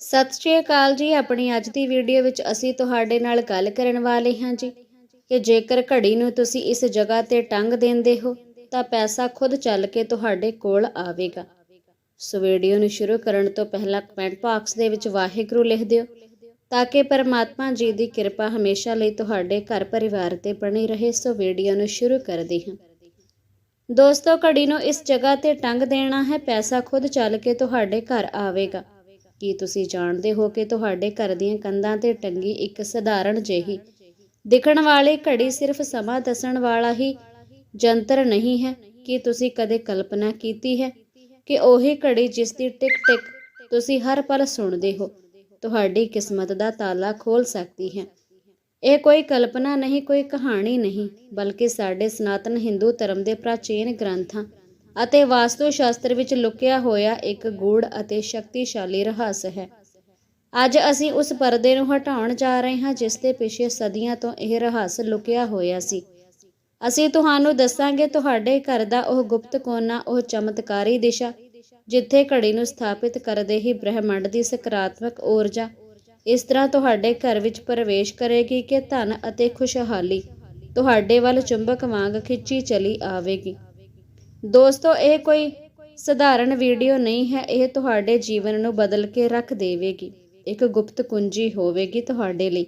ਸਤਿ ਸ਼੍ਰੀ ਅਕਾਲ ਜੀ। ਆਪਣੀ ਅੱਜ ਦੀ ਵੀਡੀਓ ਵਿੱਚ ਅਸੀਂ ਤੁਹਾਡੇ ਨਾਲ ਗੱਲ ਕਰਨ ਵਾਲੇ ਹਾਂ ਜੀ ਕਿ ਜੇਕਰ ਘੜੀ ਨੂੰ ਤੁਸੀਂ ਇਸ ਜਗ੍ਹਾ ਤੇ ਟੰਗ ਦਿੰਦੇ ਹੋ, ਤਾਂ ਪੈਸਾ ਖੁਦ ਚੱਲ ਕੇ ਤੁਹਾਡੇ ਕੋਲ ਆਵੇਗਾ। ਸੋ ਵੀਡੀਓ ਨੂੰ ਸ਼ੁਰੂ ਕਰਨ ਤੋਂ ਪਹਿਲਾਂ ਕਮੈਂਟ ਬਾਕਸ ਦੇ ਵਿੱਚ ਵਾਹਿਗੁਰੂ ਲਿਖ ਦਿਓ, ਤਾਂ ਕਿ ਪਰਮਾਤਮਾ ਜੀ ਦੀ ਕਿਰਪਾ ਹਮੇਸ਼ਾ ਲਈ ਤੁਹਾਡੇ ਘਰ ਪਰਿਵਾਰ ਤੇ ਬਣੀ ਰਹੇ। ਸੋ ਵੀਡੀਓ ਨੂੰ ਸ਼ੁਰੂ ਕਰਦੇ ਹਾਂ। ਦੋਸਤੋ, ਘੜੀ ਨੂੰ ਇਸ ਜਗ੍ਹਾ ਤੇ ਟੰਗ ਦੇਣਾ ਹੈ, ਪੈਸਾ ਖੁਦ ਚੱਲ ਕੇ ਤੁਹਾਡੇ ਘਰ ਆਵੇਗਾ। ਕੀ ਤੁਸੀਂ ਜਾਣਦੇ ਹੋ ਕਿ ਤੁਹਾਡੇ ਘਰ ਦੀਆਂ ਕੰਧਾਂ ਤੇ ਟੰਗੀ ਇੱਕ ਸਧਾਰਨ ਜਿਹੀ? ਦਿਖਣ ਵਾਲੀ ਘੜੀ ਸਿਰਫ ਸਮਾਂ ਦੱਸਣ ਵਾਲਾ ਹੀ ਜੰਤਰ ਨਹੀਂ ਹੈ। ਕੀ ਤੁਸੀਂ ਕਦੇ ਕਲਪਨਾ ਕੀਤੀ ਹੈ ਕਿ ਉਹੀ ਘੜੀ ਜਿਸ ਦੀ ਟਿਕ ਟਿਕ ਤੁਸੀਂ ਹਰ ਪਲ ਸੁਣਦੇ ਹੋ, ਤੁਹਾਡੀ ਕਿਸਮਤ ਦਾ ਤਾਲਾ ਖੋਲ ਸਕਦੀ ਹੈ? ਇਹ ਕੋਈ ਕਲਪਨਾ ਨਹੀਂ, ਕੋਈ ਕਹਾਣੀ ਨਹੀਂ, ਬਲਕਿ ਸਾਡੇ ਸਨਾਤਨ ਹਿੰਦੂ ਧਰਮ ਦੇ ਪ੍ਰਾਚੀਨ ਗ੍ਰੰਥਾਂ ਅਤੇ ਵਾਸਤੂ ਸ਼ਾਸਤਰ ਵਿੱਚ ਲੁਕਿਆ ਹੋਇਆ ਇੱਕ ਗੂੜ ਅਤੇ ਸ਼ਕਤੀਸ਼ਾਲੀ ਰਹੱਸ ਹੈ। ਅੱਜ ਅਸੀਂ ਉਸ ਪਰਦੇ ਨੂੰ ਹਟਾਉਣ ਜਾ ਰਹੇ ਹਾਂ, ਜਿਸ ਦੇ ਪਿੱਛੇ ਸਦੀਆਂ ਤੋਂ ਇਹ ਰਹੱਸ ਲੁਕਿਆ ਹੋਇਆ ਸੀ। ਅਸੀਂ ਤੁਹਾਨੂੰ ਦੱਸਾਂਗੇ, ਤੁਹਾਡੇ ਘਰ ਦਾ ਉਹ ਗੁਪਤ ਕੋਨਾ, ਉਹ ਚਮਤਕਾਰੀ ਦਿਸ਼ਾ, ਜਿੱਥੇ ਘੜੀ ਨੂੰ ਸਥਾਪਿਤ ਕਰਦੇ ਹੀ ਬ੍ਰਹਿਮੰਡ ਦੀ ਸਕਾਰਾਤਮਕ ਊਰਜਾ ਇਸ ਤਰ੍ਹਾਂ ਤੁਹਾਡੇ ਘਰ ਵਿੱਚ ਪ੍ਰਵੇਸ਼ ਕਰੇਗੀ ਕਿ ਧਨ ਅਤੇ ਖੁਸ਼ਹਾਲੀ ਤੁਹਾਡੇ ਵੱਲ ਚੁੰਬਕ ਵਾਂਗ ਖਿੱਚੀ ਚਲੀ ਆਵੇਗੀ। ਦੋਸਤੋ, ਇਹ ਕੋਈ ਸਧਾਰਨ ਵੀਡੀਓ ਨਹੀਂ ਹੈ। ਇਹ ਤੁਹਾਡੇ ਜੀਵਨ ਨੂੰ ਬਦਲ ਕੇ ਰੱਖ ਦੇਵੇਗੀ। ਇੱਕ ਗੁਪਤ ਕੁੰਜੀ ਹੋਵੇਗੀ ਤੁਹਾਡੇ ਲਈ।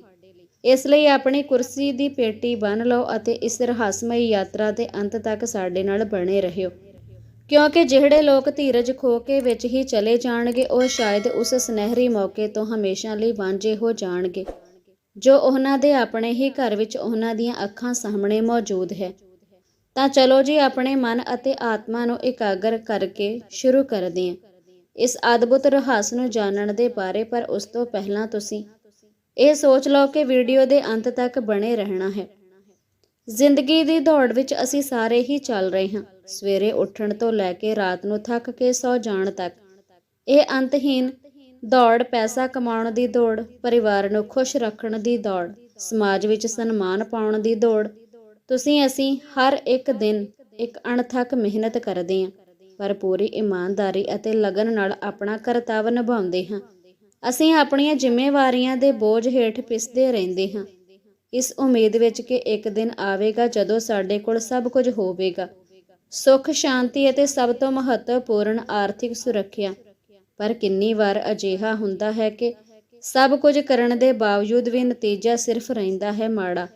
ਇਸ ਲਈ ਆਪਣੀ ਕੁਰਸੀ ਦੀ ਪੇਟੀ ਬੰਨ ਲਓ ਅਤੇ ਇਸ ਰਹੱਸਮਈ ਯਾਤਰਾ ਦੇ ਅੰਤ ਤੱਕ ਸਾਡੇ ਨਾਲ ਬਣੇ ਰਹਿਓ। ਕਿਉਂਕਿ ਜਿਹੜੇ ਲੋਕ ਧੀਰਜ ਖੋ ਕੇ ਵਿੱਚ ਹੀ ਚਲੇ ਜਾਣਗੇ, ਉਹ ਸ਼ਾਇਦ ਉਸ ਸੁਨਹਿਰੀ ਮੌਕੇ ਤੋਂ ਹਮੇਸ਼ਾ ਲਈ ਵਾਂਝੇ ਹੋ ਜਾਣਗੇ, ਜੋ ਉਹਨਾਂ ਦੇ ਆਪਣੇ ਹੀ ਘਰ ਵਿੱਚ ਉਹਨਾਂ ਦੀਆਂ ਅੱਖਾਂ ਸਾਹਮਣੇ ਮੌਜੂਦ ਹੈ। ਤਾਂ ਚਲੋ ਜੀ, ਆਪਣੇ ਮਨ ਅਤੇ ਆਤਮਾ ਨੂੰ ਇਕਾਗਰ ਕਰਕੇ ਸ਼ੁਰੂ ਕਰਦੇ ਹਾਂ। ਇਸ ਅਦਭੁਤ ਰਹੱਸ ਨੂੰ ਜਾਣਨ ਦੇ ਬਾਰੇ, ਪਰ ਉਸ ਤੋਂ ਪਹਿਲਾਂ ਤੁਸੀਂ ਇਹ ਸੋਚ ਲਓ ਕਿ ਵੀਡੀਓ ਦੇ ਅੰਤ ਤੱਕ ਬਣੇ ਰਹਿਣਾ ਹੈ। ਜ਼ਿੰਦਗੀ ਦੀ ਦੌੜ ਵਿੱਚ ਅਸੀਂ ਸਾਰੇ ਹੀ ਚੱਲ ਰਹੇ ਹਾਂ। ਸਵੇਰੇ ਉੱਠਣ ਤੋਂ ਲੈ ਕੇ ਰਾਤ ਨੂੰ ਥੱਕ ਕੇ ਸੌ ਜਾਣ ਤੱਕ, ਇਹ ਅੰਤਹੀਨ ਦੌੜ, ਪੈਸਾ ਕਮਾਉਣ ਦੀ ਦੌੜ, ਪਰਿਵਾਰ ਨੂੰ ਖੁਸ਼ ਰੱਖਣ ਦੀ ਦੌੜ, ਸਮਾਜ ਵਿੱਚ ਸਨਮਾਨ ਪਾਉਣ ਦੀ ਦੌੜ ਤੁਸੀਂ ਅਸੀਂ ਹਰ ਇੱਕ ਦਿਨ ਇੱਕ ਅਣਥੱਕ ਮਿਹਨਤ ਕਰਦੇ ਹਾਂ, ਪਰ ਪੂਰੀ ਇਮਾਨਦਾਰੀ ਅਤੇ ਲਗਨ ਨਾਲ ਆਪਣਾ ਕਰਤੱਵ ਨਿਭਾਉਂਦੇ ਹਾਂ। ਅਸੀਂ ਆਪਣੀਆਂ ਜ਼ਿੰਮੇਵਾਰੀਆਂ ਦੇ ਬੋਝ ਹੇਠ ਪਿਸਦੇ ਰਹਿੰਦੇ ਹਾਂ। ਇਸ ਉਮੀਦ ਵਿੱਚ ਕਿ ਇੱਕ ਦਿਨ ਆਵੇਗਾ ਜਦੋਂ ਸਾਡੇ ਕੋਲ ਸਭ ਕੁਝ ਹੋਵੇਗਾ। ਸੁੱਖ, ਸ਼ਾਂਤੀ ਅਤੇ ਸਭ ਤੋਂ ਮਹੱਤਵਪੂਰਨ ਆਰਥਿਕ ਸੁਰੱਖਿਆ। ਪਰ ਕਿੰਨੀ ਵਾਰ ਅਜਿਹਾ ਹੁੰਦਾ ਹੈ ਕਿ ਸਭ ਕੁਝ ਕਰਨ ਦੇ ਬਾਵਜੂਦ ਵੀ ਨਤੀਜਾ ਸਿਰਫ ਰਹਿੰਦਾ ਹੈ ਮਾੜਾ।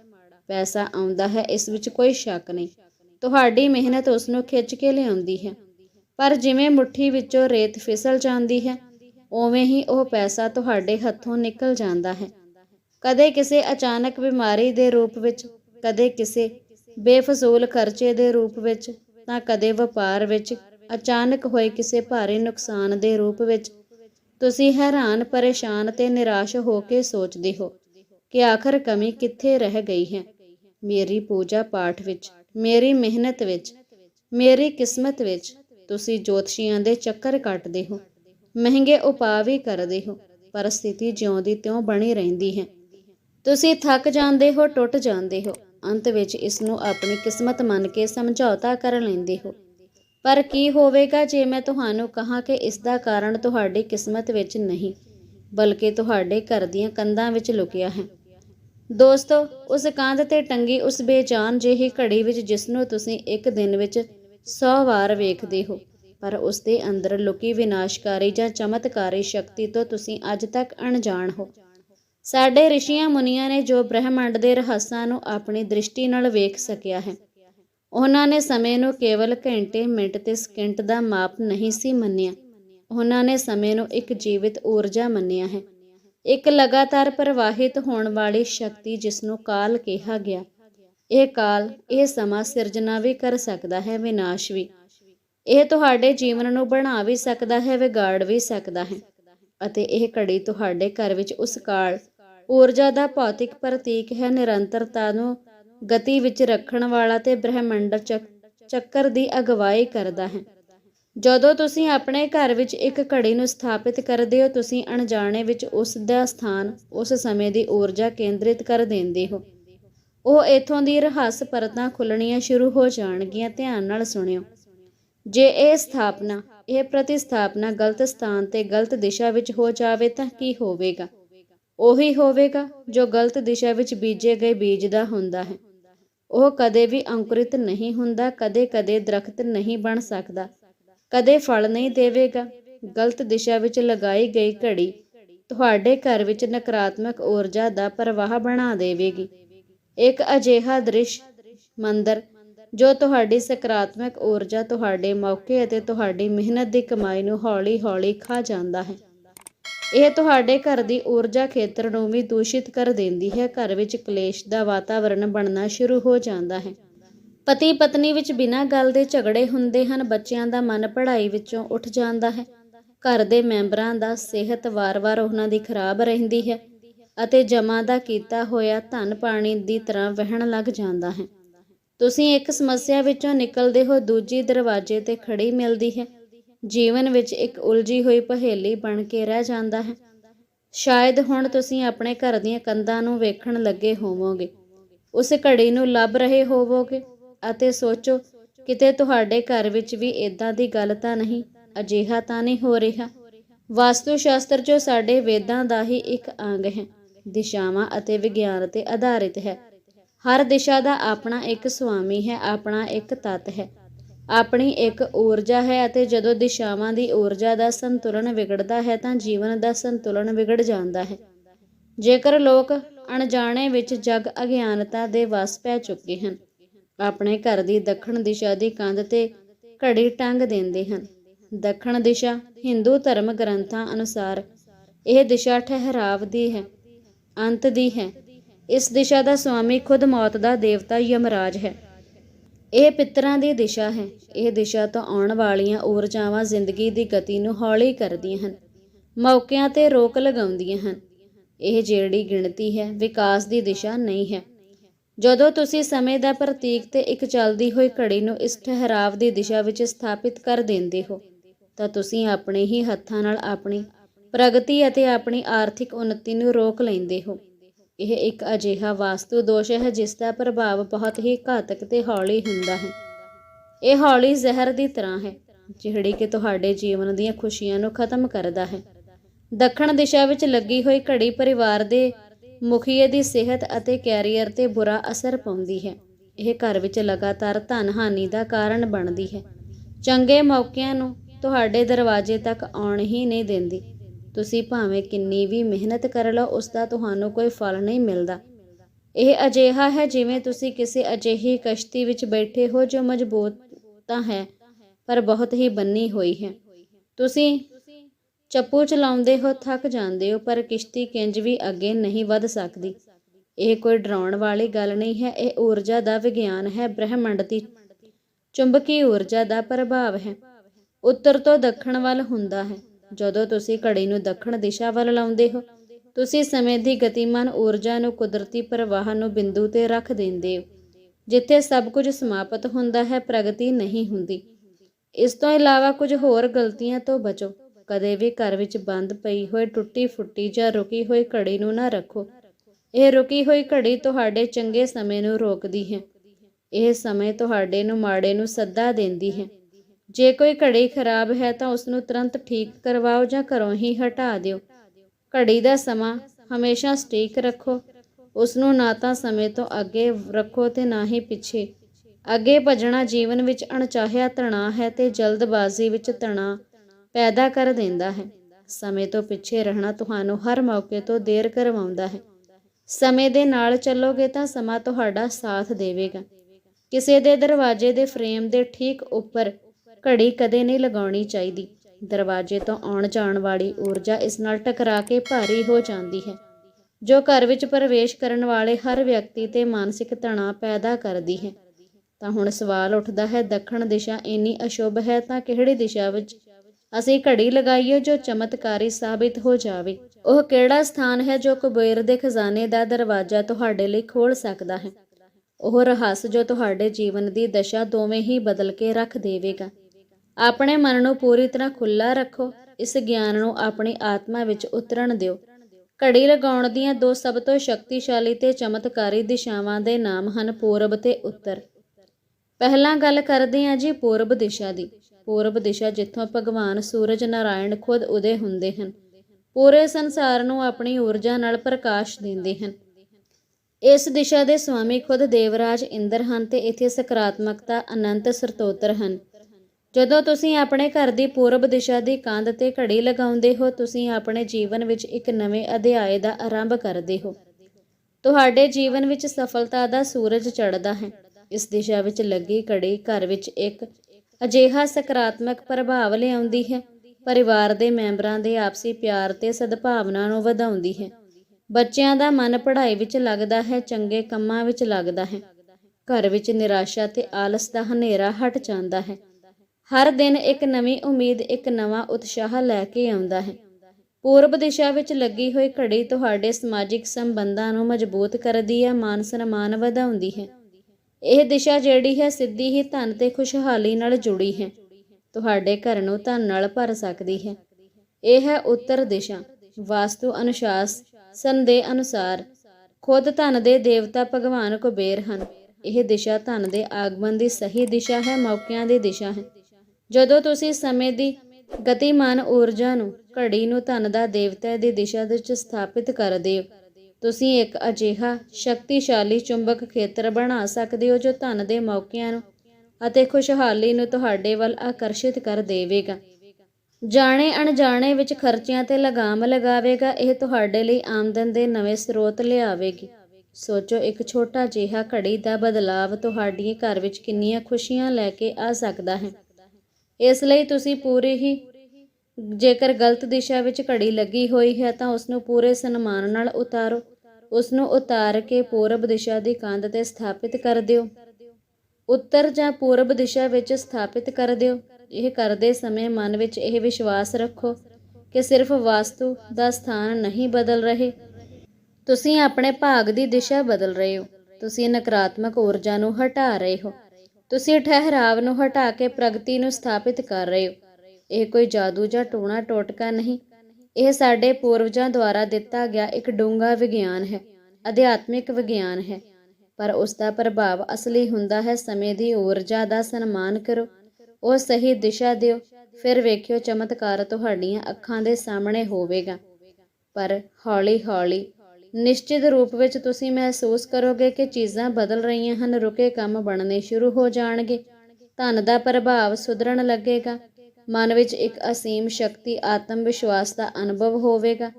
ਪੈਸਾ ਆਉਂਦਾ ਹੈ, ਇਸ ਵਿੱਚ ਕੋਈ ਸ਼ੱਕ ਨਹੀਂ। ਤੁਹਾਡੀ ਮਿਹਨਤ ਉਸ ਨੂੰ ਖਿੱਚ ਕੇ ਲਿਆਉਂਦੀ ਹੈ। ਪਰ ਜਿਵੇਂ ਮੁੱਠੀ ਵਿੱਚੋਂ ਰੇਤ ਫਿਸਲ ਜਾਂਦੀ ਹੈ, ਉਵੇਂ ਹੀ ਉਹ ਪੈਸਾ ਤੁਹਾਡੇ ਹੱਥੋਂ ਨਿਕਲ ਜਾਂਦਾ ਹੈ। ਕਦੇ ਕਿਸੇ ਅਚਾਨਕ ਬਿਮਾਰੀ ਦੇ ਰੂਪ ਵਿੱਚ, ਕਦੇ ਕਿਸੇ ਬੇਫਜ਼ੂਲ ਖਰਚੇ ਦੇ ਰੂਪ ਵਿੱਚ, ਤਾਂ ਕਦੇ ਵਪਾਰ ਵਿੱਚ, ਅਚਾਨਕ ਹੋਏ ਕਿਸੇ ਭਾਰੀ ਨੁਕਸਾਨ ਦੇ ਰੂਪ ਵਿੱਚ, ਤੁਸੀਂ ਹੈਰਾਨ, ਪਰੇਸ਼ਾਨ ਤੇ ਨਿਰਾਸ਼ ਹੋ ਕੇ ਸੋਚਦੇ ਹੋ ਕਿ ਆਖਰ ਕਮੀ ਕਿੱਥੇ ਰਹਿ ਗਈ ਹੈ। ਮੇਰੀ ਪੂਜਾ ਪਾਠ ਵਿੱਚ, ਮੇਰੀ ਮਿਹਨਤ ਵਿੱਚ, ਮੇਰੀ ਕਿਸਮਤ ਵਿੱਚ ਤੁਸੀਂ ਜੋਤਸ਼ੀਆਂ ਦੇ ਚੱਕਰ ਕੱਟਦੇ ਹੋ। ਮਹਿੰਗੇ ਉਪਾਅ ਵੀ ਕਰਦੇ ਹੋ, ਪਰ ਸਥਿਤੀ ਜਿਉਂ ਦੀ ਤਿਉਂ ਬਣੀ ਰਹਿੰਦੀ ਹੈ। ਤੁਸੀਂ ਥੱਕ ਜਾਂਦੇ ਹੋ, ਟੁੱਟ ਜਾਂਦੇ ਹੋ, ਅੰਤ ਵਿੱਚ ਇਸ ਨੂੰ ਆਪਣੀ ਕਿਸਮਤ ਮੰਨ ਕੇ ਸਮਝੌਤਾ ਕਰ ਲੈਂਦੇ ਹੋ। ਪਰ ਕੀ ਹੋਵੇਗਾ ਜੇ ਮੈਂ ਤੁਹਾਨੂੰ ਕਹਾਂ ਕਿ ਇਸ ਦਾ ਕਾਰਨ ਤੁਹਾਡੀ ਕਿਸਮਤ ਵਿੱਚ ਨਹੀਂ, ਬਲਕਿ ਤੁਹਾਡੇ ਘਰ ਦੀਆਂ ਕੰਧਾਂ ਵਿੱਚ ਲੁਕਿਆ ਹੈ? ਦੋਸਤੋ, ਉਸ ਕੰਧ ਤੇ ਟੰਗੀ ਉਸ ਬੇਜਾਨ ਜਿਹੀ ਘੜੀ ਵਿੱਚ ਜਿਸ ਨੂੰ ਤੁਸੀਂ ਇੱਕ ਦਿਨ ਵਿੱਚ 100 ਵਾਰ ਵੇਖਦੇ ਹੋ, ਪਰ ਉਸ ਦੇ ਅੰਦਰ ਲੁਕੀ ਵਿਨਾਸ਼ਕਾਰੀ ਜਾਂ ਚਮਤਕਾਰੀ ਸ਼ਕਤੀ ਤੋਂ ਤੁਸੀਂ ਅੱਜ ਤੱਕ ਅਣਜਾਣ ਹੋ। ਸਾਡੇ ਰਿਸ਼ੀਆਂ ਮੁਨੀਆਂ ਨੇ ਜੋ ਬ੍ਰਹਿਮੰਡ ਦੇ ਰਹੱਸਾਂ ਨੂੰ ਆਪਣੀ ਦ੍ਰਿਸ਼ਟੀ ਨਾਲ ਵੇਖ ਸਕਿਆ ਹੈ, ਉਹਨਾਂ ਨੇ ਸਮੇਂ ਨੂੰ ਕੇਵਲ ਘੰਟੇ, ਮਿੰਟ ਤੇ ਸਕਿੰਟ ਦਾ ਮਾਪ ਨਹੀਂ ਸੀ ਮੰਨਿਆ, ਉਹਨਾਂ ਨੇ ਸਮੇਂ ਨੂੰ ਇੱਕ ਜੀਵਿਤ ਊਰਜਾ ਮੰਨਿਆ ਹੈ। ਇੱਕ ਲਗਾਤਾਰ ਪ੍ਰਵਾਹਿਤ ਹੋਣ ਵਾਲੀ ਸ਼ਕਤੀ ਜਿਸ ਨੂੰ ਕਾਲ ਕਿਹਾ ਗਿਆ। ਇਹ ਕਾਲ ਇਹ ਸਮਾਂ ਸਿਰਜਣਾ ਵੀ ਕਰ ਸਕਦਾ ਹੈ, ਵਿਨਾਸ਼ ਵੀ। ਇਹ ਤੁਹਾਡੇ ਜੀਵਨ ਨੂੰ ਬਣਾ ਵੀ ਸਕਦਾ ਹੈ, ਵਿਗਾੜ ਵੀ ਸਕਦਾ ਹੈ। ਅਤੇ ਇਹ ਘੜੀ ਤੁਹਾਡੇ ਘਰ ਵਿੱਚ ਉਸ ਕਾਲ, ਊਰਜਾ ਦਾ ਭੌਤਿਕ ਪ੍ਰਤੀਕ ਹੈ, ਨਿਰੰਤਰਤਾ ਨੂੰ ਗਤੀ ਵਿੱਚ ਰੱਖਣ ਵਾਲਾ ਤੇ ਬ੍ਰਹਿਮੰਡ ਚੱਕਰ ਦੀ ਅਗਵਾਈ ਕਰਦਾ ਹੈ। ਜਦੋਂ ਤੁਸੀਂ ਆਪਣੇ ਘਰ ਵਿੱਚ ਇੱਕ ਘੜੀ ਨੂੰ ਸਥਾਪਿਤ ਕਰਦੇ ਹੋ, ਤੁਸੀਂ ਅਣਜਾਣੇ ਵਿੱਚ ਉਸ ਦਾ ਸਥਾਨ, ਉਸ ਸਮੇਂ ਦੀ ਊਰਜਾ ਕੇਂਦਰਿਤ ਕਰ ਦਿੰਦੇ ਹੋ। ਉਹ ਇਥੋਂ ਦੀ ਰਹੱਸ ਪਰਤਾਂ ਖੁੱਲਣੀਆਂ ਸ਼ੁਰੂ ਹੋ ਜਾਣਗੀਆਂ, ਧਿਆਨ ਨਾਲ ਸੁਣਿਓ। ਜੇ ਇਹ ਸਥਾਪਨਾ, ਇਹ ਪ੍ਰਤਿਸਥਾਪਨਾ ਗਲਤ ਸਥਾਨ ਤੇ ਗਲਤ ਦਿਸ਼ਾ ਵਿੱਚ ਹੋ ਜਾਵੇ ਤਾਂ ਕੀ ਹੋਵੇਗਾ? ਉਹੀ ਹੋਵੇਗਾ ਜੋ ਗਲਤ ਦਿਸ਼ਾ ਵਿੱਚ ਬੀਜੇ ਗਏ ਬੀਜ ਦਾ ਹੁੰਦਾ ਹੈ। ਉਹ ਕਦੇ ਵੀ ਅੰਕੁਰਿਤ ਨਹੀਂ ਹੁੰਦਾ, ਕਦੇ-ਕਦੇ ਦਰਖਤ ਨਹੀਂ ਬਣ ਸਕਦਾ। ਕਦੇ ਫਲ ਨਹੀਂ ਦੇਵੇਗਾ। ਗਲਤ ਦਿਸ਼ਾ ਵਿੱਚ ਲਗਾਈ ਗਈ ਘੜੀ ਤੁਹਾਡੇ ਘਰ ਵਿੱਚ ਨਕਾਰਾਤਮਕ ਊਰਜਾ ਦਾ ਪ੍ਰਵਾਹ ਬਣਾ ਦੇਵੇਗੀ। ਇੱਕ ਅਜਿਹਾ ਦ੍ਰਿਸ਼, ਮੰਦਰ, ਜੋ ਤੁਹਾਡੀ ਸਕਾਰਾਤਮਕ ਊਰਜਾ ਤੁਹਾਡੇ ਮੌਕੇ ਅਤੇ ਤੁਹਾਡੀ ਮਿਹਨਤ ਦੀ ਕਮਾਈ ਨੂੰ ਹੌਲੀ-ਹੌਲੀ ਖਾ ਜਾਂਦਾ ਹੈ। ਇਹ ਤੁਹਾਡੇ ਘਰ ਦੀ ਊਰਜਾ ਖੇਤਰ ਨੂੰ ਵੀ ਦੂਸ਼ਿਤ ਕਰ ਦਿੰਦੀ ਹੈ। ਘਰ ਵਿੱਚ ਕਲੇਸ਼ ਦਾ ਵਾਤਾਵਰਣ ਬਣਨਾ ਸ਼ੁਰੂ ਹੋ ਜਾਂਦਾ ਹੈ। ਪਤੀ ਪਤਨੀ ਵਿੱਚ ਬਿਨਾਂ ਗੱਲ ਦੇ ਝਗੜੇ ਹੁੰਦੇ ਹਨ, ਬੱਚਿਆਂ ਦਾ ਮਨ ਪੜ੍ਹਾਈ ਵਿੱਚੋਂ ਉੱਠ ਜਾਂਦਾ ਹੈ। ਘਰ ਦੇ ਮੈਂਬਰਾਂ ਦਾ ਸਿਹਤ ਵਾਰ-ਵਾਰ ਉਹਨਾਂ ਦੀ ਖਰਾਬ ਰਹਿੰਦੀ ਹੈ ਅਤੇ ਜਮਾ ਦਾ ਕੀਤਾ ਹੋਇਆ ਧਨ ਪਾਣੀ ਦੀ ਤਰ੍ਹਾਂ ਵਹਿਣ ਲੱਗ ਜਾਂਦਾ ਹੈ। ਤੁਸੀਂ ਇੱਕ ਸਮੱਸਿਆ ਵਿੱਚੋਂ ਨਿਕਲਦੇ ਹੋ, ਦੂਜੀ ਦਰਵਾਜ਼ੇ ਤੇ ਖੜੀ ਮਿਲਦੀ ਹੈ। ਜੀਵਨ ਵਿੱਚ ਇੱਕ ਉਲਝੀ ਹੋਈ ਪਹੇਲੀ ਬਣ ਕੇ ਰਹਿ ਜਾਂਦਾ ਹੈ। ਸ਼ਾਇਦ ਹੁਣ ਤੁਸੀਂ ਆਪਣੇ ਘਰ ਦੀਆਂ ਕੰਧਾਂ ਨੂੰ ਵੇਖਣ ਲੱਗੇ ਹੋਵੋਗੇ। ਉਸ ਘੜੀ ਨੂੰ ਲੱਭ ਰਹੇ ਹੋਵੋਗੇ। ਅਤੇ ਸੋਚੋ, ਕਿਤੇ ਤੁਹਾਡੇ ਘਰ ਵਿੱਚ ਵੀ ਇਦਾਂ ਦੀ ਗੱਲ ਤਾਂ ਨਹੀਂ, ਅਜਿਹਾ ਤਾਂ ਨਹੀਂ ਹੋ ਰਿਹਾ। ਵਾਸਤੂ ਸ਼ਾਸਤਰ ਜੋ ਸਾਡੇ ਵੇਦਾਂ ਦਾ ਹੀ ਇੱਕ ਅੰਗ ਹੈ, ਦਿਸ਼ਾਵਾਂ ਅਤੇ ਵਿਗਿਆਨ ਤੇ ਆਧਾਰਿਤ ਹੈ। ਹਰ ਦਿਸ਼ਾ ਦਾ ਆਪਣਾ ਇੱਕ ਸੁਆਮੀ ਹੈ, ਆਪਣਾ ਇੱਕ ਤੱਤ ਹੈ। ਆਪਣੀ ਇੱਕ ਊਰਜਾ ਹੈ ਅਤੇ ਜਦੋਂ ਦਿਸ਼ਾਵਾਂ ਦੀ ਊਰਜਾ ਦਾ ਸੰਤੁਲਨ ਵਿਗੜਦਾ ਹੈ ਤਾਂ ਜੀਵਨ ਦਾ ਸੰਤੁਲਨ ਵਿਗੜ ਜਾਂਦਾ ਹੈ। ਜੇਕਰ ਲੋਕ ਅਣਜਾਣੇ ਵਿੱਚ ਜਗ ਅਗਿਆਨਤਾ ਦੇ ਵਸ ਪੈ ਚੁੱਕੇ ਹਨ ਆਪਣੇ ਘਰ ਦੀ ਦੱਖਣ ਦਿਸ਼ਾ ਦੀ ਕੰਧ ਤੇ ਘੜੀ ਟੰਗ ਦਿੰਦੇ ਹਨ। ਦੱਖਣ ਦਿਸ਼ਾ ਹਿੰਦੂ ਧਰਮ ਗ੍ਰੰਥਾਂ ਅਨੁਸਾਰ ਇਹ ਦਿਸ਼ਾ ਠਹਿਰਾਵ ਦੀ ਹੈ, ਅੰਤ ਦੀ ਹੈ। ਇਸ ਦਿਸ਼ਾ ਦਾ ਸੁਆਮੀ ਖੁਦ ਮੌਤ ਦਾ ਦੇਵਤਾ ਯਮਰਾਜ ਹੈ। ਇਹ ਪਿੱਤਰਾਂ ਦੀ ਦਿਸ਼ਾ ਹੈ। ਇਹ ਦਿਸ਼ਾ ਤੋਂ ਆਉਣ ਵਾਲੀਆਂ ਊਰਜਾਵਾਂ ਜ਼ਿੰਦਗੀ ਦੀ ਗਤੀ ਨੂੰ ਹੌਲੀ ਕਰਦੀਆਂ ਹਨ, ਮੌਕਿਆਂ ਤੇ ਰੋਕ ਲਗਾਉਂਦੀਆਂ ਹਨ। ਇਹ ਜਿਹੜੀ ਗਿਣਤੀ ਹੈ, ਵਿਕਾਸ ਦੀ ਦਿਸ਼ਾ ਨਹੀਂ ਹੈ। ਜਦੋਂ ਤੁਸੀਂ ਸਮੇਂ ਦਾ ਪ੍ਰਤੀਕ ਤੇ ਇੱਕ ਚੱਲਦੀ ਹੋਈ ਘੜੀ ਨੂੰ ਇਸ ਠਹਿਰਾਵ ਦੀ ਦਿਸ਼ਾ ਵਿੱਚ ਸਥਾਪਿਤ ਕਰ ਦਿੰਦੇ ਹੋ, ਤਾਂ ਤੁਸੀਂ ਆਪਣੇ ਹੀ ਹੱਥਾਂ ਨਾਲ ਆਪਣੀ ਪ੍ਰਗਤੀ ਅਤੇ ਆਪਣੀ ਆਰਥਿਕ ਉન્નਤੀ ਨੂੰ ਰੋਕ ਲੈਂਦੇ ਹੋ। ਇਹ ਇੱਕ ਅਜਿਹਾ ਵਾਸਤੂ ਦੋਸ਼ ਹੈ ਜਿਸ ਦਾ ਪ੍ਰਭਾਵ ਬਹੁਤ ਹੀ ਘਾਤਕ ਤੇ ਹੌਲੀ ਹੁੰਦਾ ਹੈ। ਇਹ ਹੌਲੀ ਜ਼ਹਿਰ ਦੀ ਤਰ੍ਹਾਂ ਹੈ, ਜਿਹੜੀ ਕਿ ਤੁਹਾਡੇ ਜੀਵਨ ਦੀਆਂ ਖੁਸ਼ੀਆਂ ਨੂੰ ਖਤਮ ਕਰਦਾ ਹੈ। ਦੱਖਣ ਦਿਸ਼ਾ ਵਿੱਚ ਲੱਗੀ ਹੋਈ ਘੜੀ ਪਰਿਵਾਰ ਦੇ ਮੁਖੀਏ ਦੀ ਸਿਹਤ ਅਤੇ ਕੈਰੀਅਰ ਤੇ ਬੁਰਾ ਅਸਰ ਪਾਉਂਦੀ ਹੈ। ਇਹ ਘਰ ਵਿੱਚ ਲਗਾਤਾਰ ਧਨ ਹਾਨੀ ਦਾ ਕਾਰਨ ਬਣਦੀ ਹੈ। ਚੰਗੇ ਮੌਕਿਆਂ ਨੂੰ ਤੁਹਾਡੇ ਦਰਵਾਜ਼ੇ ਤੱਕ ਆਉਣ ਹੀ ਨਹੀਂ ਦਿੰਦੀ। ਤੁਸੀਂ ਭਾਵੇਂ ਕਿੰਨੀ ਵੀ ਮਿਹਨਤ ਕਰ ਲਓ, ਉਸ ਦਾ ਤੁਹਾਨੂੰ ਕੋਈ ਫਲ ਨਹੀਂ ਮਿਲਦਾ। ਇਹ ਅਜਿਹਾ ਹੈ ਜਿਵੇਂ ਤੁਸੀਂ ਕਿਸੇ ਅਜਿਹੀ ਕਸ਼ਤੀ ਵਿੱਚ ਬੈਠੇ ਹੋ ਜੋ ਮਜ਼ਬੂਤ ਤਾਂ ਹੈ, ਪਰ ਬਹੁਤ ਹੀ ਬੰਨੀ ਹੋਈ ਹੈ। ਤੁਸੀਂ ਚੱਪੂ ਚਲਾਉਂਦੇ ਹੋ, ਥੱਕ ਜਾਂਦੇ ਹੋ, ਪਰ ਕਿਸ਼ਤੀ ਕਿੰਜ ਵੀ ਅੱਗੇ ਨਹੀਂ ਵੱਧ ਸਕਦੀ। ਇਹ ਕੋਈ ਡਰਾਉਣ ਵਾਲੀ ਗੱਲ ਨਹੀਂ ਹੈ, ਇਹ ਊਰਜਾ ਦਾ ਵਿਗਿਆਨ ਹੈ, ਬ੍ਰਹਿਮੰਡ ਦੀ ਚੁੰਬਕੀ ਊਰਜਾ ਦਾ ਪ੍ਰਭਾਵ ਹੈ। ਉੱਤਰ ਤੋਂ ਦੱਖਣ ਵੱਲ ਹੁੰਦਾ ਹੈ। ਜਦੋਂ ਤੁਸੀਂ ਘੜੀ ਨੂੰ ਦੱਖਣ ਦਿਸ਼ਾ ਵੱਲ ਲਾਉਂਦੇ ਹੋ, ਤੁਸੀਂ ਸਮੇਂ ਦੀ ਗਤੀਮਾਨ ਊਰਜਾ ਨੂੰ ਕੁਦਰਤੀ ਪ੍ਰਵਾਹ ਨੂੰ ਬਿੰਦੂ ਤੇ ਰੱਖ ਦਿੰਦੇ ਹੋ। ਜਿੱਥੇ ਸਭ ਕੁਝ ਸਮਾਪਤ ਹੁੰਦਾ ਹੈ, ਪ੍ਰਗਤੀ ਨਹੀਂ ਹੁੰਦੀ। ਇਸ ਤੋਂ ਇਲਾਵਾ ਕੁਝ ਹੋਰ ਗਲਤੀਆਂ ਤੋਂ ਬਚੋ। ਕਦੇ ਵੀ ਘਰ ਵਿੱਚ ਬੰਦ ਪਈ ਹੋਈ ਟੁੱਟੀ ਫੁੱਟੀ ਜਾਂ ਰੁਕੀ ਹੋਈ ਘੜੀ ਨੂੰ ਨਾ ਰੱਖੋ। ਇਹ ਰੁਕੀ ਹੋਈ ਘੜੀ ਤੁਹਾਡੇ ਚੰਗੇ ਸਮੇਂ ਨੂੰ ਰੋਕਦੀ ਹੈ। ਇਹ ਸਮੇਂ ਤੁਹਾਡੇ ਨੂੰ ਮਾੜੇ ਨੂੰ ਸੱਦਾ ਦਿੰਦੀ ਹੈ। ਜੇ ਕੋਈ ਘੜੀ ਖਰਾਬ ਹੈ ਤਾਂ ਉਸ ਨੂੰ ਤੁਰੰਤ ਠੀਕ ਕਰਵਾਓ ਜਾਂ ਘਰੋਂ ਹੀ ਹਟਾ ਦਿਓ। ਘੜੀ ਦਾ ਸਮਾਂ ਹਮੇਸ਼ਾ ਸਟੀਕ ਰੱਖੋ। ਉਸ ਨੂੰ ਨਾ ਤਾਂ ਸਮੇਂ ਤੋਂ ਅੱਗੇ ਰੱਖੋ ਤੇ ਨਾ ਹੀ ਪਿੱਛੇ। ਅੱਗੇ ਭੱਜਣਾ ਜੀਵਨ ਵਿੱਚ ਅਣਚਾਹਿਆ ਤਣਾਅ ਹੈ ਤੇ ਜਲਦਬਾਜ਼ੀ ਵਿੱਚ ਤਣਾਅ ਪੈਦਾ ਕਰ ਦਿੰਦਾ ਹੈ। ਸਮੇਂ ਤੋਂ ਪਿੱਛੇ ਰਹਿਣਾ ਤੁਹਾਨੂੰ ਹਰ ਮੌਕੇ ਤੋਂ ਦੇਰ ਕਰਵਾਉਂਦਾ ਹੈ। ਸਮੇਂ ਦੇ ਨਾਲ ਚੱਲੋਗੇ ਤਾਂ ਸਮਾਂ ਤੁਹਾਡਾ ਸਾਥ ਦੇਵੇਗਾ। ਕਿਸੇ ਦੇ ਦਰਵਾਜ਼ੇ ਦੇ ਫਰੇਮ ਦੇ ਠੀਕ ਉੱਪਰ ਘੜੀ ਕਦੇ ਨਹੀਂ ਲਗਾਉਣੀ ਚਾਹੀਦੀ। ਦਰਵਾਜ਼ੇ ਤੋਂ ਆਉਣ ਜਾਣ ਵਾਲੀ ਊਰਜਾ ਇਸ ਨਾਲ ਟਕਰਾ ਕੇ ਭਾਰੀ ਹੋ ਜਾਂਦੀ ਹੈ, ਜੋ ਘਰ ਵਿੱਚ ਪ੍ਰਵੇਸ਼ ਕਰਨ ਵਾਲੇ ਹਰ ਵਿਅਕਤੀ ਤੇ ਮਾਨਸਿਕ ਤਣਾਅ ਪੈਦਾ ਕਰਦੀ ਹੈ। ਤਾਂ ਹੁਣ ਸਵਾਲ ਉੱਠਦਾ ਹੈ, ਦੱਖਣ ਦਿਸ਼ਾ ਇੰਨੀ ਅਸ਼ੁਭ ਹੈ ਤਾਂ ਕਿਹੜੀ ਦਿਸ਼ਾ ਵਿੱਚ ਅਸੀਂ ਘੜੀ ਲਗਾਈਏ ਜੋ ਚਮਤਕਾਰੀ ਸਾਬਿਤ ਹੋ ਜਾਵੇ। ਉਹ ਕਿਹੜਾ ਸਥਾਨ ਹੈ ਜੋ ਕੁਬੇਰ ਦੇ ਖਜ਼ਾਨੇ ਦਾ ਦਰਵਾਜ਼ਾ ਤੁਹਾਡੇ ਲਈ ਖੋਲ ਸਕਦਾ ਹੈ? ਉਹ ਰਹੱਸ ਜੋ ਤੁਹਾਡੇ ਜੀਵਨ ਦੀ ਦਸ਼ਾ ਦੋਵੇਂ ਹੀ ਬਦਲ ਕੇ ਰੱਖ ਦੇਵੇਗਾ। ਆਪਣੇ ਮਨ ਨੂੰ ਪੂਰੀ ਤਰ੍ਹਾਂ ਖੁੱਲਾ ਰੱਖੋ। ਇਸ ਗਿਆਨ ਨੂੰ ਆਪਣੀ ਆਤਮਾ ਵਿੱਚ ਉਤਰਨ ਦਿਓ। ਘੜੀ ਲਗਾਉਣ ਦੀਆਂ ਦੋ ਸਭ ਤੋਂ ਸ਼ਕਤੀਸ਼ਾਲੀ ਤੇ ਚਮਤਕਾਰੀ ਦਿਸ਼ਾਵਾਂ ਦੇ ਨਾਮ ਹਨ ਪੂਰਬ ਤੇ ਉੱਤਰ। ਪਹਿਲਾਂ ਗੱਲ ਕਰਦੇ ਹਾਂ ਜੀ ਪੂਰਬ ਦਿਸ਼ਾ ਦੀ। ਪੂਰਬ ਦਿਸ਼ਾ ਜਿੱਥੋਂ ਭਗਵਾਨ ਸੂਰਜ ਨਾਰਾਇਣ ਖੁਦ ਉਦੇ ਹੁੰਦੇ ਹਨ। ਪੂਰੇ ਸੰਸਾਰ ਨੂੰ ਆਪਣੀ ਊਰਜਾ ਨਾਲ ਪ੍ਰਕਾਸ਼ ਦਿੰਦੇ ਹਨ। ਇਸ ਦਿਸ਼ਾ ਦੇ ਸਵਾਮੀ ਖੁਦ ਦੇਵਰਾਜ ਇੰਦਰ ਹਨ ਤੇ ਇੱਥੇ ਸਕਾਰਾਤਮਕਤਾ, ਅਨੰਤ ਸਰਤੋਤਰ ਹਨ। ਜਦੋਂ ਤੁਸੀਂ ਆਪਣੇ ਘਰ ਦੀ ਪੂਰਬ ਦਿਸ਼ਾ ਦੀ ਕੰਧ ਤੇ ਘੜੀ ਲਗਾਉਂਦੇ ਹੋ, ਤੁਸੀਂ ਆਪਣੇ ਜੀਵਨ ਵਿੱਚ ਇੱਕ ਨਵੇਂ ਅਧਿਆਏ ਦਾ ਆਰੰਭ ਕਰਦੇ ਹੋ। ਤੁਹਾਡੇ ਜੀਵਨ ਵਿੱਚ ਸਫਲਤਾ ਦਾ ਸੂਰਜ ਚੜ੍ਹਦਾ ਹੈ। ਇਸ ਦਿਸ਼ਾ ਵਿੱਚ ਲੱਗੀ ਘੜੀ ਘਰ ਵਿੱਚ ਇੱਕ ਅਜਿਹਾ ਸਕਾਰਾਤਮਕ ਪ੍ਰਭਾਵ ਲਿਆਉਂਦੀ ਹੈ। ਪਰਿਵਾਰ ਦੇ ਮੈਂਬਰਾਂ ਦੇ ਆਪਸੀ ਪਿਆਰ ਤੇ ਸਦਭਾਵਨਾ ਨੂੰ ਵਧਾਉਂਦੀ ਹੈ। ਬੱਚਿਆਂ ਦਾ ਮਨ ਪੜ੍ਹਾਈ ਵਿੱਚ ਲੱਗਦਾ ਹੈ, ਚੰਗੇ ਕੰਮਾਂ ਵਿੱਚ ਲੱਗਦਾ ਹੈ। ਘਰ ਵਿੱਚ ਨਿਰਾਸ਼ਾ ਤੇ ਆਲਸ ਦਾ ਹਨੇਰਾ ਹਟ ਜਾਂਦਾ ਹੈ। ਹਰ ਦਿਨ ਇੱਕ ਨਵੀਂ ਉਮੀਦ, ਇੱਕ ਨਵਾਂ ਉਤਸ਼ਾਹ ਲੈ ਕੇ ਆਉਂਦਾ ਹੈ। ਪੂਰਬ ਦਿਸ਼ਾ ਵਿੱਚ ਲੱਗੀ ਹੋਈ ਘੜੀ ਤੁਹਾਡੇ ਸਮਾਜਿਕ ਸੰਬੰਧਾਂ ਨੂੰ ਮਜ਼ਬੂਤ ਕਰਦੀ ਹੈ, ਮਾਨ ਸਨਮਾਨ ਵਧਾਉਂਦੀ ਹੈ। ਇਹ ਦਿਸ਼ਾ ਜਿਹੜੀ ਹੈ ਸਿੱਧੀ ਹੀ ਧਨ ਤੇ ਖੁਸ਼ਹਾਲੀ ਨਾਲ ਜੁੜੀ ਹੈ। ਤੁਹਾਡੇ ਘਰ ਨੂੰ ਧਨ ਨਾਲ ਭਰ ਸਕਦੀ ਹੈ। ਇਹ ਹੈ ਉੱਤਰ ਦਿਸ਼ਾ। ਵਾਸਤੂ ਅਨੁਸ਼ਾਸ ਸੰਦੇ ਅਨੁਸਾਰ, ਖੁਦ ਧਨ ਦੇ ਦੇਵਤਾ ਭਗਵਾਨ ਕੁਬੇਰ ਹਨ। ਇਹ ਦਿਸ਼ਾ ਧਨ ਦੇ ਆਗਮਨ ਦੀ ਸਹੀ ਦਿਸ਼ਾ ਹੈ, ਮੌਕਿਆਂ ਦੀ ਦਿਸ਼ਾ ਹੈ। ਜਦੋਂ ਤੁਸੀਂ ਸਮੇਂ ਦੀ ਗਤੀਮਾਨ ਊਰਜਾ ਨੂੰ, ਘੜੀ ਨੂੰ ਧਨ ਦਾ ਦੇਵਤਾ ਦੀ ਦਿਸ਼ਾ ਵਿੱਚ ਸਥਾਪਿਤ ਕਰਦੇ ਹੋ ਤੁਸੀਂ ਇੱਕ ਅਜਿਹਾ ਸ਼ਕਤੀਸ਼ਾਲੀ ਚੁੰਬਕ ਖੇਤਰ ਬਣਾ ਸਕਦੇ ਹੋ ਜੋ ਧਨ ਦੇ ਮੌਕਿਆਂ ਨੂੰ ਅਤੇ ਖੁਸ਼ਹਾਲੀ ਨੂੰ ਤੁਹਾਡੇ ਵੱਲ ਆਕਰਸ਼ਿਤ ਕਰ ਦੇਵੇਗਾ। ਜਾਣੇ ਅਣਜਾਣੇ ਵਿੱਚ ਖਰਚਿਆਂ ਤੇ ਲਗਾਮ ਲਗਾਵੇਗਾ, ਇਹ ਤੁਹਾਡੇ ਲਈ ਆਮਦਨ ਦੇ ਨਵੇਂ ਸਰੋਤ ਲਿਆਵੇਗੀ। ਸੋਚੋ, ਇੱਕ ਛੋਟਾ ਜਿਹਾ ਘੜੀ ਦਾ ਬਦਲਾਵ ਤੁਹਾਡੀ ਘਰ ਵਿੱਚ ਕਿੰਨੀਆਂ ਖੁਸ਼ੀਆਂ ਲੈ ਕੇ ਆ ਸਕਦਾ ਹੈ। ਇਸ ਲਈ ਤੁਸੀਂ ਪੂਰੀ ਹੀ ਜੇਕਰ ਗਲਤ ਦਿਸ਼ਾ ਵਿੱਚ ਘੜੀ ਲੱਗੀ ਹੋਈ ਹੈ, ਤਾਂ ਉਸ ਨੂੰ ਪੂਰੇ ਸਨਮਾਨ ਨਾਲ ਉਤਾਰੋ। ਉਸ ਨੂੰ ਉਤਾਰ ਕੇ ਪੂਰਬ ਦਿਸ਼ਾ ਦੀ ਕੰਧ ਤੇ ਸਥਾਪਿਤ ਕਰ ਦਿਓ। ਉੱਤਰ ਜਾਂ ਪੂਰਬ ਦਿਸ਼ਾ ਵਿੱਚ ਸਥਾਪਿਤ ਕਰ ਦਿਓ। ਇਹ ਕਰਦੇ ਸਮੇਂ ਮਨ ਵਿੱਚ ਇਹ ਵਿਸ਼ਵਾਸ ਰੱਖੋ ਕਿ ਸਿਰਫ ਵਾਸਤੂ ਦਾ ਸਥਾਨ ਨਹੀਂ ਬਦਲ ਰਹੇ। ਤੁਸੀਂ ਆਪਣੇ ਭਾਗ ਦੀ ਦਿਸ਼ਾ ਬਦਲ ਰਹੇ ਹੋ। ਤੁਸੀਂ ਨਕਾਰਾਤਮਕ ਊਰਜਾ ਨੂੰ ਹਟਾ ਰਹੇ ਹੋ। ਤੁਸੀਂ ਠਹਿਰਾਵ ਨੂੰ ਹਟਾ ਕੇ ਪ੍ਰਗਤੀ ਨੂੰ ਸਥਾਪਿਤ ਕਰ ਰਹੇ ਹੋ। ਇਹ ਕੋਈ ਜਾਦੂ ਜਾਂ ਟੂਣਾ ਟੋਟਕਾ ਨਹੀਂ। ਇਹ ਸਾਡੇ ਪੂਰਵਜਾਂ ਦੁਆਰਾ ਦਿੱਤਾ ਗਿਆ ਇੱਕ ਡੂੰਘਾ ਵਿਗਿਆਨ ਹੈ, ਅਧਿਆਤਮਿਕ ਵਿਗਿਆਨ ਹੈ। ਪਰ ਉਸ ਦਾ ਪ੍ਰਭਾਵ ਅਸਲੀ ਹੁੰਦਾ ਹੈ ਸਮੇਂ ਦੀ ਊਰਜਾ ਦਾ ਸਨਮਾਨ ਕਰੋ। ਉਹ ਸਹੀ ਦਿਸ਼ਾ ਦਿਓ, ਫਿਰ ਵੇਖਿਓ ਚਮਤਕਾਰ ਤੁਹਾਡੀਆਂ ਅੱਖਾਂ ਦੇ ਸਾਹਮਣੇ ਹੋਵੇਗਾ। ਪਰ ਹੌਲੀ-ਹੌਲੀ, ਨਿਸ਼ਚਿਤ ਰੂਪ ਵਿੱਚ ਤੁਸੀਂ ਮਹਿਸੂਸ ਕਰੋਗੇ ਕਿ ਚੀਜ਼ਾਂ ਬਦਲ ਰਹੀਆਂ ਹਨ, ਰੁਕੇ ਕੰਮ ਬਣਨੇ ਸ਼ੁਰੂ ਹੋ ਜਾਣਗੇ। ਧਨ ਦਾ ਪ੍ਰਭਾਵ ਸੁਧਰਨ ਲੱਗੇਗਾ। ਮਨ ਵਿੱਚ ਇੱਕ ਅਸੀਮ ਸ਼ਕਤੀ, ਆਤਮ ਵਿਸ਼ਵਾਸ ਦਾ ਅਨੁਭਵ ਹੋਵੇਗਾ।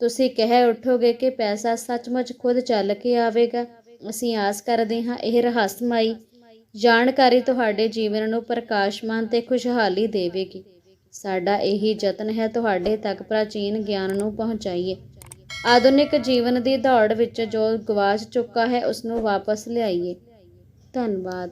ਤੁਸੀਂ ਕਹਿ ਉਠੋਗੇ ਕਿ ਪੈਸਾ ਸੱਚਮੁੱਚ ਖੁਦ ਚੱਲ ਕੇ ਆਵੇਗਾ। ਅਸੀਂ ਆਸ ਕਰਦੇ ਹਾਂ, ਇਹ ਰਹੱਸਮਈ ਜਾਣਕਾਰੀ ਤੁਹਾਡੇ ਜੀਵਨ ਨੂੰ ਪ੍ਰਕਾਸ਼ਮਾਨ ਤੇ ਖੁਸ਼ਹਾਲੀ ਦੇਵੇਗੀ। ਸਾਡਾ ਇਹੀ ਯਤਨ ਹੈ ਤੁਹਾਡੇ ਤੱਕ ਪ੍ਰਾਚੀਨ ਗਿਆਨ ਨੂੰ ਪਹੁੰਚਾਈਏ। ਆਧੁਨਿਕ ਜੀਵਨ ਦੀ ਦੌੜ ਵਿੱਚ ਜੋ ਗਵਾਚ ਚੁੱਕਾ ਹੈ ਉਸ ਨੂੰ ਵਾਪਸ ਲਿਆਈਏ। ਧੰਨਵਾਦ।